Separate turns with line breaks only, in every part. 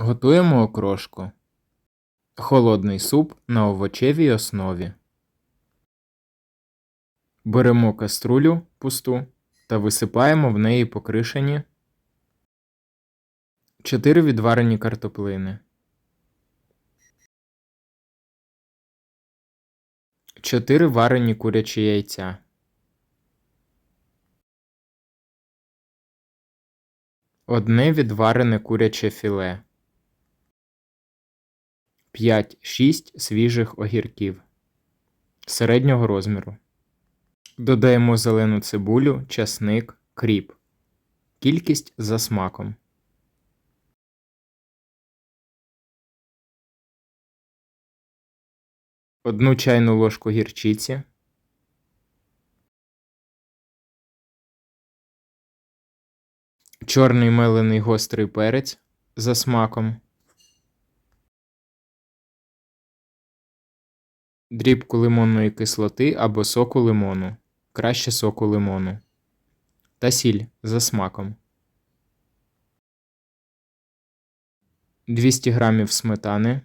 Готуємо окрошку. Холодний суп на овочевій основі. Беремо каструлю пусту та висипаємо в неї покришені 4 відварені картоплини. 4 варені курячі яйця. Одне відварене куряче філе. 5-6 свіжих огірків середнього розміру. Додаємо зелену цибулю, часник, кріп. Кількість за смаком. Одну чайну ложку гірчиці. Чорний мелений гострий перець за смаком. Дрібку лимонної кислоти або соку лимону, краще соку лимону, та сіль за смаком, 200 г сметани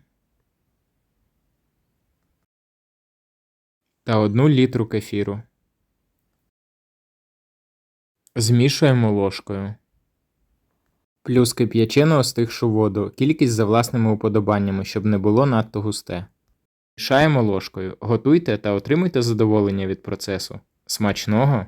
та 1 літру кефіру. Змішуємо ложкою. Плюс кип'ячену остигшу воду, кількість за власними уподобаннями, щоб не було надто густе. Мішаємо ложкою, готуйте та отримуйте задоволення від процесу. Смачного!